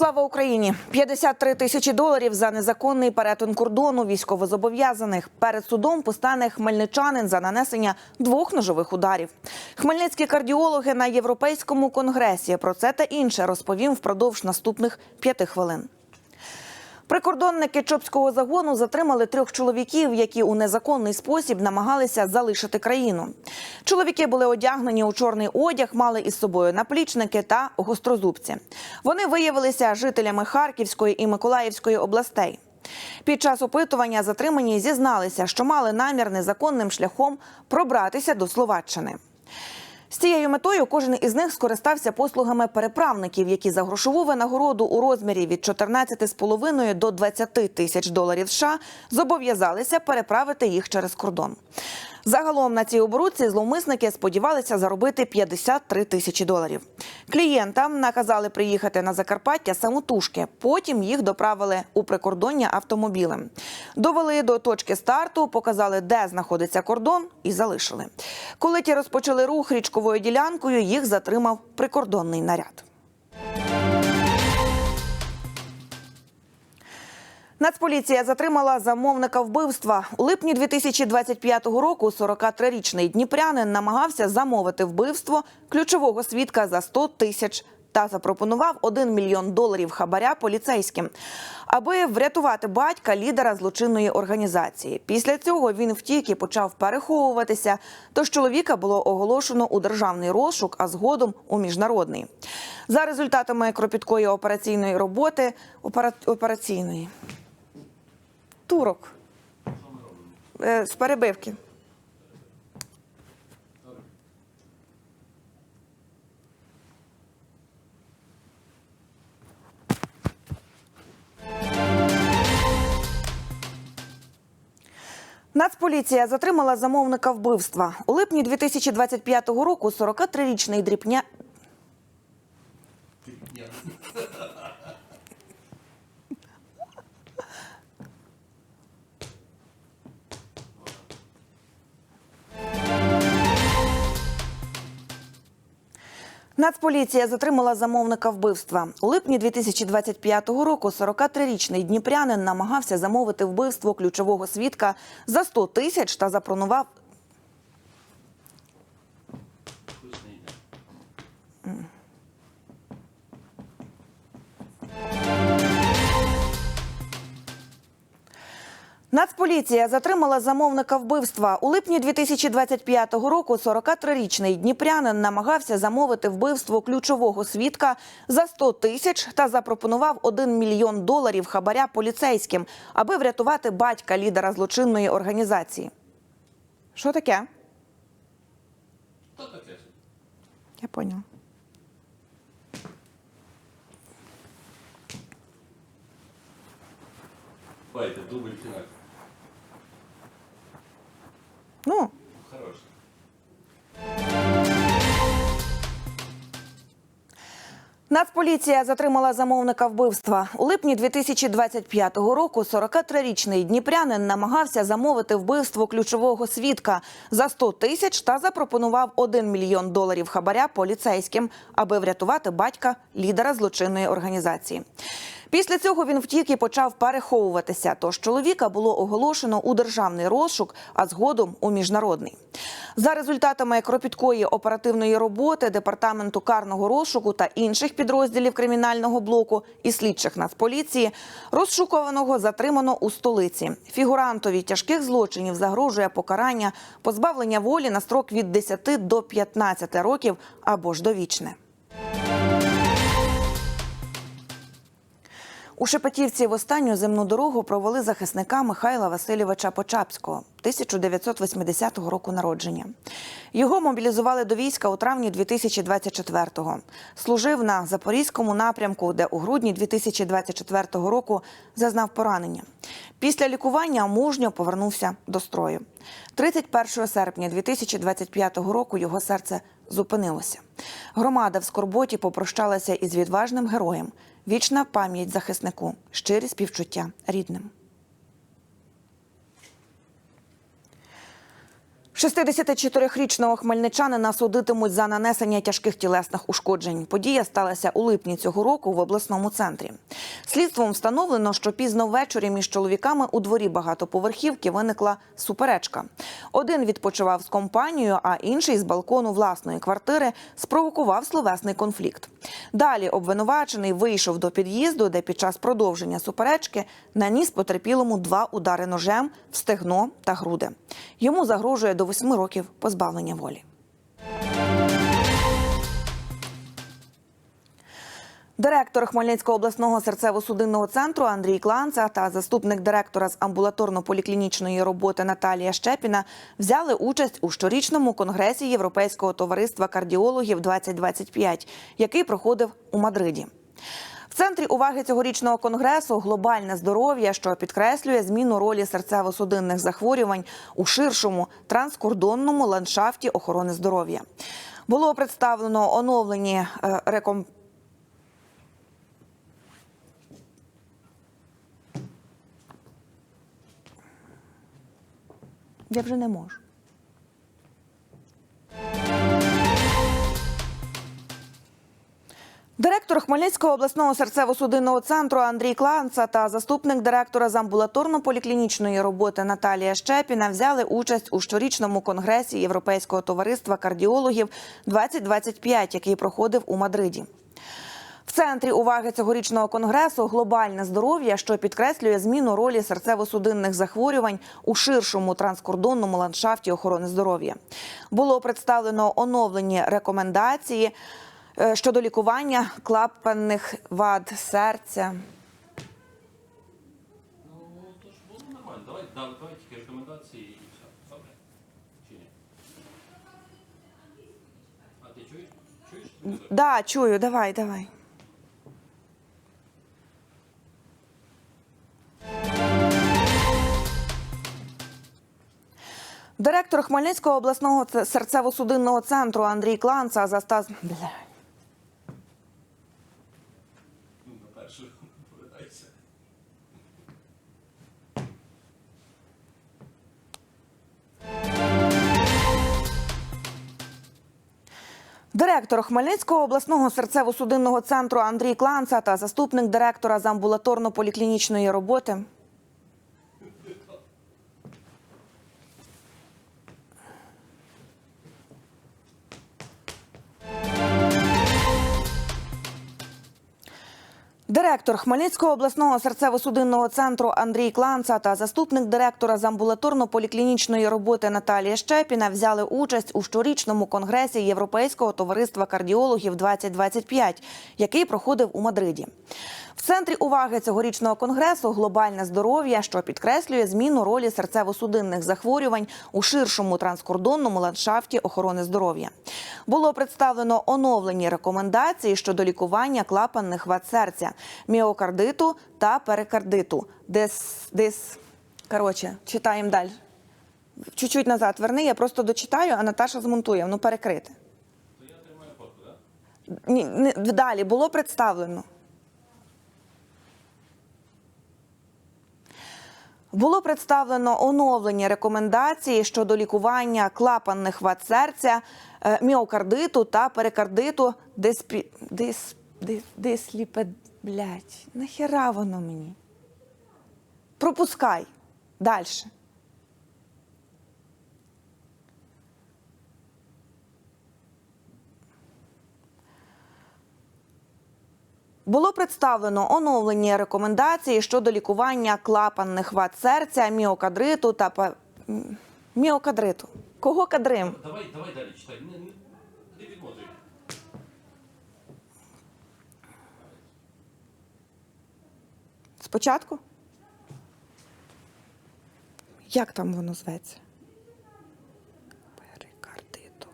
Слава Україні! 53 тисячі доларів за незаконний перетин кордону військовозобов'язаних. Перед судом постане хмельничанин за нанесення двох ножових ударів. Хмельницькі кардіологи на європейському конгресі про це та інше розповім впродовж наступних п'яти хвилин. Прикордонники Чопського загону затримали трьох чоловіків, які у незаконний спосіб намагалися залишити країну. Чоловіки були одягнені у чорний одяг, мали із собою наплічники та гострозубці. Вони виявилися жителями Харківської і Миколаївської областей. Під час опитування затримані зізналися, що мали намір незаконним шляхом пробратися до Словаччини. З цією метою кожен із них скористався послугами переправників, які за грошову винагороду у розмірі від 14,5 до 20 тисяч доларів США зобов'язалися переправити їх через кордон. Загалом на цій оборудці зловмисники сподівалися заробити 53 тисячі доларів. Клієнтам наказали приїхати на Закарпаття самотужки. Потім їх доправили у прикордоння автомобілем. Довели до точки старту, показали, де знаходиться кордон, і залишили. Коли ті розпочали рух річковою ділянкою, їх затримав прикордонний наряд. Нацполіція затримала замовника вбивства. У липні 2025 року 43-річний дніпрянин намагався замовити вбивство ключового свідка за 100 тисяч та запропонував 1 мільйон доларів хабаря поліцейським, аби врятувати батька лідера злочинної організації. Після цього він втік і почав переховуватися. Тож чоловіка було оголошено у державний розшук, а згодом у міжнародний. За результатами кропіткої операційної роботи опера... операційної турок Е, з перебивки. Нацполіція затримала замовника вбивства. У липні 2025 року 43-річний дрібня... Нацполіція затримала замовника вбивства. У липні 2025 року 43-річний дніпрянин намагався замовити вбивство ключового свідка за 100 тисяч та запропонував Нацполіція затримала замовника вбивства. У липні 2025 року 43-річний дніпрянин намагався замовити вбивство ключового свідка за 100 тисяч та запропонував 1 мільйон доларів хабаря поліцейським, аби врятувати батька лідера злочинної організації. Що таке? Я поняла. Давайте, дубль фінал. Ну, Хорош. Нацполіція затримала замовника вбивства. У липні 2025 року 43-річний дніпрянин намагався замовити вбивство ключового свідка за 100 тисяч та запропонував 1 мільйон доларів хабаря поліцейським, аби врятувати батька лідера злочинної організації. Після цього він втік і почав переховуватися. Тож чоловіка було оголошено у державний розшук, а згодом у міжнародний. За результатами кропіткої оперативної роботи департаменту карного розшуку та інших підрозділів кримінального блоку і слідчих Нацполіції розшукуваного затримано у столиці. Фігурантові тяжких злочинів загрожує покарання позбавлення волі на строк від 10 до 15 років або ж довічне. У Шепетівці в останню земну дорогу провели захисника Михайла Васильовича Почапського 1980 року народження. Його мобілізували до війська у травні 2024-го. Служив на запорізькому напрямку, де у грудні 2024 року зазнав поранення. Після лікування мужньо повернувся до строю. 31 серпня 2025 року його серце зупинилося. Громада в скорботі попрощалася із відважним героєм. Вічна пам'ять захиснику, щирі співчуття рідним. 64-річного хмельничанина судитимуть за нанесення тяжких тілесних ушкоджень. Подія сталася у липні цього року в обласному центрі. Слідством встановлено, що пізно ввечері між чоловіками у дворі багатоповерхівки виникла суперечка. Один відпочивав з компанією, а інший з балкону власної квартири спровокував словесний конфлікт. Далі обвинувачений вийшов до під'їзду, де під час продовження суперечки наніс потерпілому два удари ножем в стегно та груди. Йому загрожує до восьми років позбавлення волі. Директор Хмельницького обласного серцево-судинного центру Андрій Кланца та заступник директора з амбулаторно-поліклінічної роботи Наталія Щепіна взяли участь у щорічному конгресі Європейського товариства кардіологів 2025, який проходив у Мадриді. В центрі уваги цьогорічного конгресу глобальне здоров'я, що підкреслює зміну ролі серцево-судинних захворювань у ширшому транскордонному ландшафті охорони здоров'я. Було представлено оновлені е, реком... Я вже не можу. Директор Хмельницького обласного серцево-судинного центру Андрій Кланца та заступник директора з амбулаторно-поліклінічної роботи Наталія Щепіна взяли участь у щорічному конгресі Європейського товариства кардіологів 2025, який проходив у Мадриді. В центрі уваги цьогорічного конгресу глобальне здоров'я, що підкреслює зміну ролі серцево-судинних захворювань у ширшому транскордонному ландшафті охорони здоров'я. Було представлено оновлені рекомендації щодо лікування клапанних вад серця. Ну, то ж було нормально. Давай, давай, давай тільки рекомендації і все. Добре? Чи ні? А ти чуєш? Чуєш? Да, чую, давай, давай. Директор Хмельницького обласного серцево-судинного центру Андрій Кланца застав... Директор Хмельницького обласного серцево-судинного центру Андрій Кланца та заступник директора з амбулаторно-поліклінічної роботи Директор Хмельницького обласного серцево-судинного центру Андрій Кланца та заступник директора з амбулаторно-поліклінічної роботи Наталія Щепіна взяли участь у щорічному конгресі Європейського товариства кардіологів 2025, який проходив у Мадриді. В центрі уваги цьогорічного конгресу глобальне здоров'я, що підкреслює зміну ролі серцево-судинних захворювань у ширшому транскордонному ландшафті охорони здоров'я. Було представлено оновлені рекомендації щодо лікування клапанних вад серця, міокардиту та перикардиту. Дес, дес... Коротше, читаємо далі. Чуть-чуть назад верни, я просто дочитаю, а Наташа змонтує, ну перекрити. То я тримаю фотку, так? Не, далі було представлено. Було представлено оновлені рекомендації щодо лікування клапанних вад серця, е, міокардиту та перикардиту диспі... дис... дисліпед... Блять, нахера воно мені? Пропускай. Далі. Було представлено оновлені рекомендації щодо лікування клапанних вад серця, міокадриту та па- міокадриту. Кого кадрим? Давай, давай далі читай. Не, не, не відмотуй. Спочатку? Як там воно зветься? Перикардиту.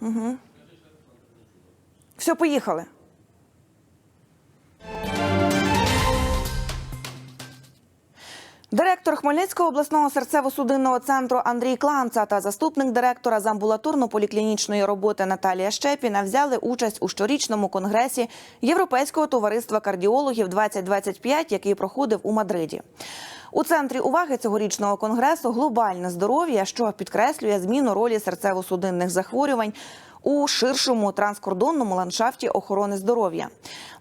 Угу. Все, поїхали. Директор Хмельницького обласного серцево-судинного центру Андрій Кланца та заступник директора з амбулаторно-поліклінічної роботи Наталія Щепіна взяли участь у щорічному конгресі Європейського товариства кардіологів 2025, який проходив у Мадриді. У центрі уваги цьогорічного конгресу глобальне здоров'я, що підкреслює зміну ролі серцево-судинних захворювань у ширшому транскордонному ландшафті охорони здоров'я.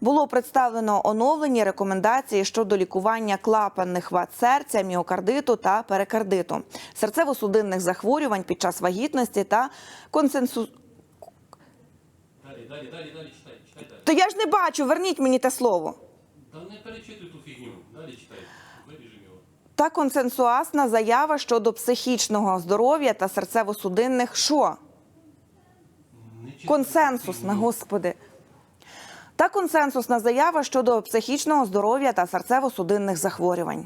Було представлено оновлені рекомендації щодо лікування клапанних вад серця, міокардиту та перикардиту, серцево-судинних захворювань під час вагітності та консенсус. Далі, далі, далі, далі, читай, читай далі. То я ж не бачу, верніть мені те слово. Та не перечитуй ту фігню. Далі читай. Виріжемо. Та консенсуасна заява щодо психічного здоров'я та серцево-судинних що? Консенсусна, господи. Та консенсусна заява щодо психічного здоров'я та серцево-судинних захворювань.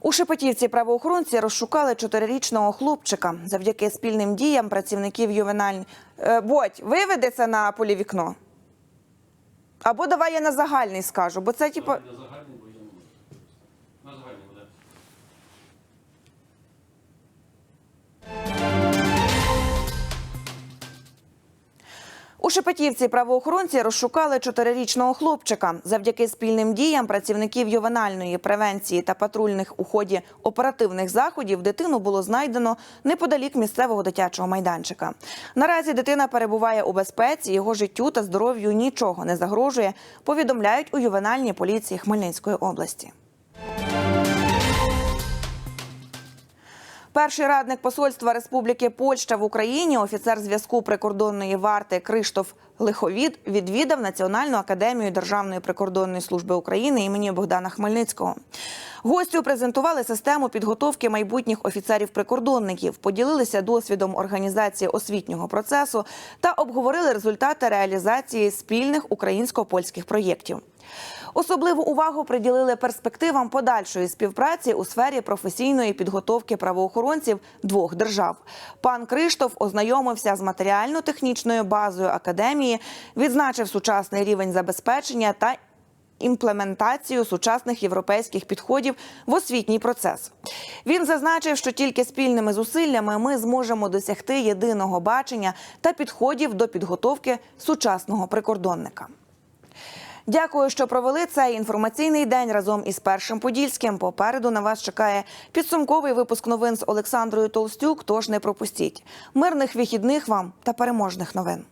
У Шепетівці правоохоронці розшукали чотирирічного хлопчика. Завдяки спільним діям працівників ювеналь... Е, Бодь, виведи це на полівікно. Або давай я на загальний скажу, бо це типу. У Шепетівці правоохоронці розшукали чотирирічного хлопчика. Завдяки спільним діям працівників ювенальної превенції та патрульних у ході оперативних заходів дитину було знайдено неподалік місцевого дитячого майданчика. Наразі дитина перебуває у безпеці, його життю та здоров'ю нічого не загрожує. Повідомляють у ювенальній поліції Хмельницької області. Перший радник посольства Республіки Польща в Україні, офіцер зв'язку прикордонної варти Криштоф Лиховід, відвідав Національну академію Державної прикордонної служби України імені Богдана Хмельницького. Гостю презентували систему підготовки майбутніх офіцерів-прикордонників, поділилися досвідом організації освітнього процесу та обговорили результати реалізації спільних українсько-польських проєктів. Особливу увагу приділили перспективам подальшої співпраці у сфері професійної підготовки правоохоронців двох держав. Пан Криштоф ознайомився з матеріально-технічною базою академії, відзначив сучасний рівень забезпечення та імплементацію сучасних європейських підходів в освітній процес. Він зазначив, що тільки спільними зусиллями ми зможемо досягти єдиного бачення та підходів до підготовки сучасного прикордонника. Дякую, що провели цей інформаційний день разом із першим подільським. Попереду на вас чекає підсумковий випуск новин з Олександрою Толстюк. Тож не пропустіть мирних вихідних вам та переможних новин.